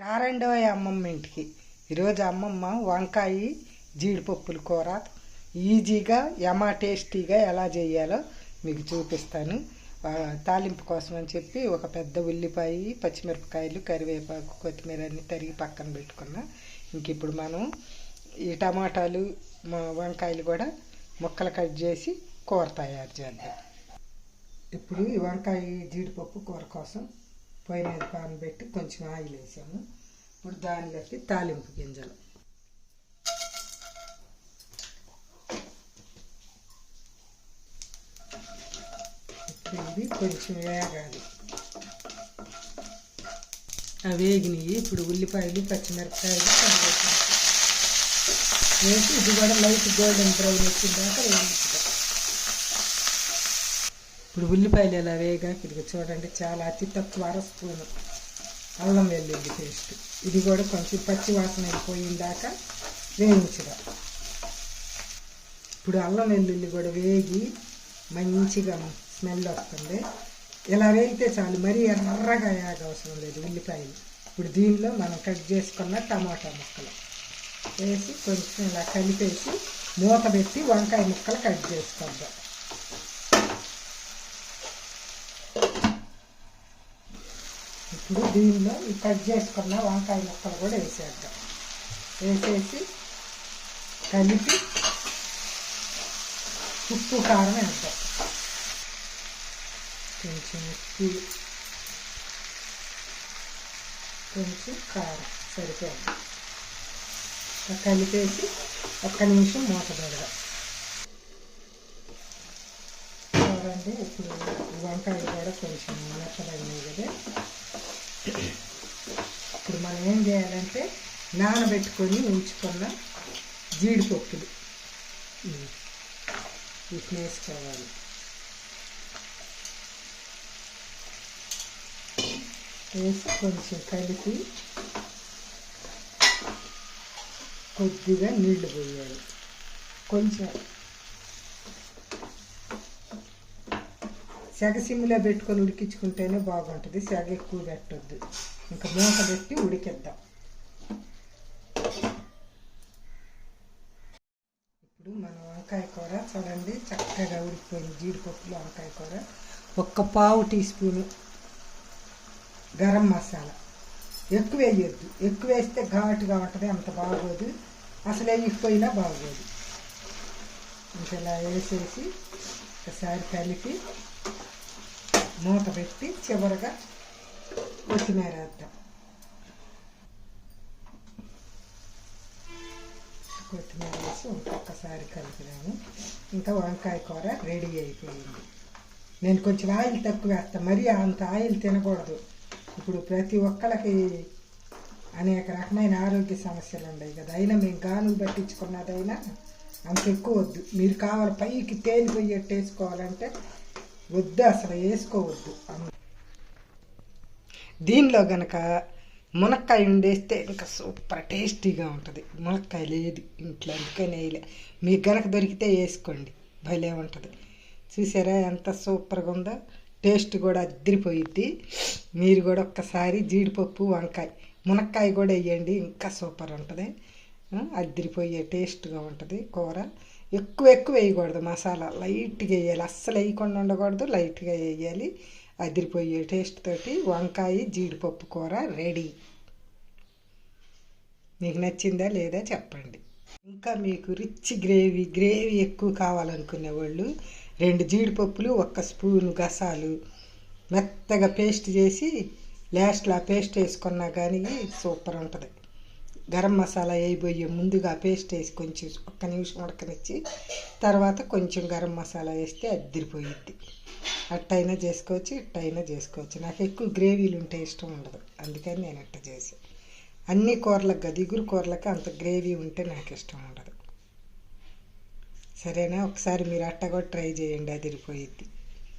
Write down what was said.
రారండో అమ్మమ్మ ఇంటికి. ఈరోజు అమ్మమ్మ వంకాయ జీడిపప్పుల కూర ఈజీగా ఎమా టేస్టీగా ఎలా చేయాలో మీకు చూపిస్తాను. తాలింపు కోసం అని చెప్పి ఒక పెద్ద ఉల్లిపాయ పచ్చిమిరపకాయలు కరివేపాకు కొత్తిమీర అన్ని తరిగి పక్కన పెట్టుకున్నా. ఇంక ఇప్పుడు మనం ఈ టమాటాలు వంకాయలు కూడా ముక్కలు కట్ చేసి కూర తయారు చేద్దాం. ఇప్పుడు ఈ వంకాయ జీడిపప్పు కూర కోసం పొయ్యి మీద పాన్ పెట్టి కొంచెం ఆయిల్ వేసాము ఇప్పుడు దానిలోకి తాలింపు గింజలు. ఇప్పుడు ఇవి కొంచెం వేగాలి. అవి వేగినవి ఇప్పుడు ఉల్లిపాయలు పచ్చిమిరపకాయలు వేసి ఇది కూడా లైట్ గోల్డెన్ బ్రౌన్ వచ్చిన దాకా వేయించుతాం ఇప్పుడు ఉల్లిపాయలు ఎలా వేగా ఇది చూడండి చాలా అతి తక్కువ అర స్పూను అల్లం వెల్లుల్లి పేస్ట్. ఇది కూడా కొంచెం పచ్చి వాసన అయిపోయిందాక దాకా ఇప్పుడు అల్లం వెల్లుల్లి కూడా వేగి మంచిగా స్మెల్ వస్తుంది. ఇలా వేగితే చాలు మరీ ఎర్రగా వేగ అవసరం లేదు ఉల్లిపాయలు. ఇప్పుడు దీనిలో మనం కట్ చేసుకున్న టమాటా ముక్కలు వేసి కొంచెం ఇలా కలిపేసి మూత పెట్టి వంకాయ ముక్కలు కట్ చేసుకుందాం ఇప్పుడు దీనిలో ఈ కట్ చేసుకున్న వంకాయ ముక్కలు కూడా వేసేద్దాం. వేసేసి కలిపి ఉప్పు కారం వేద్దాం. కొంచెం ఉప్పు కొంచెం కారం సరిపోయింది. కలిపేసి ఒక్క నిమిషం మూత పెడదాం. చూడండి ఇప్పుడు వంకాయలు కూడా కొంచెం మెత్తబడినాయి కదా. ఇప్పుడు మనం ఏం చేయాలంటే నానబెట్టుకొని ఉంచుకున్న జీడిపప్పులు. వీటిని వేసుకోవాలి. వేసి కొంచెం కలిపి కొద్దిగా నీళ్ళు పోయాలి. కొంచెం సెగ సిమ్లో పెట్టుకొని ఉడికించుకుంటేనే బాగుంటుంది. సెగ ఎక్కువ పెట్టొద్దు. ఇంకా మూత పెట్టి ఉడికిద్దాం. ఇప్పుడు మన వంకాయ కూర చూడండి. చక్కగా ఉడికిపోయింది. జీడిపప్పులు వంకాయ కూర. ఒక్క పావు టీ స్పూను గరం మసాలా. ఎక్కువ వేయొద్దు. ఎక్కువ వేస్తే ఘాటుగా ఉంటుంది. అంత బాగోదు. అసలు వేయకపోయినా బాగోదు. ఇంకా ఇలా వేసేసి ఒకసారి కలిపి మూత పెట్టి చివరగా కొత్తిమీర వేద్దాం. కొత్తిమీర వేసి ఇంకొకసారి కలిపినాము ఇంకా వంకాయ కూర రెడీ అయిపోయింది. నేను కొంచెం ఆయిల్ తక్కువ వేస్తాను మరీ అంత ఆయిల్ తినకూడదు. ఇప్పుడు ప్రతి ఒక్కరికి అనేక రకమైన ఆరోగ్య సమస్యలు ఉన్నాయి కదా. అయినా మేము గానులు పట్టించుకున్నదైనా అంత ఎక్కువ వద్దు. మీరు కావాలి పైకి తేలిపోయేట్టు వేసుకోవాలంటే వద్దు అసలు వేసుకోవద్దు దీనిలో గనక మునక్కాయ ఉండేస్తే ఇంకా సూపర్ టేస్టీగా ఉంటుంది. మునక్కాయ లేదు ఇంట్లో అందుకని వేయలే మీకు గనక దొరికితే వేసుకోండి భలే ఉంటుంది. చూసారా ఎంత సూపర్గా ఉందో? టేస్ట్ కూడా అద్దరిపోయిద్ది. మీరు కూడా ఒక్కసారి జీడిపప్పు వంకాయ మునక్కాయ కూడా వేయండి ఇంకా సూపర్ ఉంటుంది. అద్దరిపోయే టేస్ట్గా ఉంటుంది కూర. ఎక్కువ ఎక్కువ వేయకూడదు మసాలా. లైట్గా వేయాలి. అస్సలు వేయకుండా ఉండకూడదు. లైట్గా వేయాలి. అదిరిపోయే టేస్ట్ తోటి వంకాయ జీడిపప్పు కూర రెడీ. మీకు నచ్చిందా లేదా చెప్పండి. ఇంకా మీకు రిచ్ గ్రేవీ గ్రేవీ ఎక్కువ కావాలనుకునే వాళ్ళు రెండు జీడిపప్పులు ఒక్క స్పూను గసాలు మెత్తగా పేస్ట్ చేసి లాస్ట్లో ఆ పేస్ట్ వేసుకున్నా కానీ సూపర్ ఉంటుంది. గరం మసాలా వేయబోయే ముందుగా పేస్ట్ వేసి కొంచెం ఒక్క నిమిషం ఉడకనిచ్చి తర్వాత కొంచెం గరం మసాలా వేస్తే అద్దరిపోయిద్ది. అట్టయినా చేసుకోవచ్చు ఇట్టయినా చేసుకోవచ్చు. నాకు ఎక్కువ గ్రేవీలు ఉంటే ఇష్టం ఉండదు. అందుకని నేను అట్ట చేసి అన్ని కూరలకు కదా ఇగురు కూరలకు అంత గ్రేవీ ఉంటే నాకు ఇష్టం ఉండదు. సరేనా? ఒకసారి మీరు అట్ట కూడా ట్రై చేయండి అదిరిపోయిద్ది.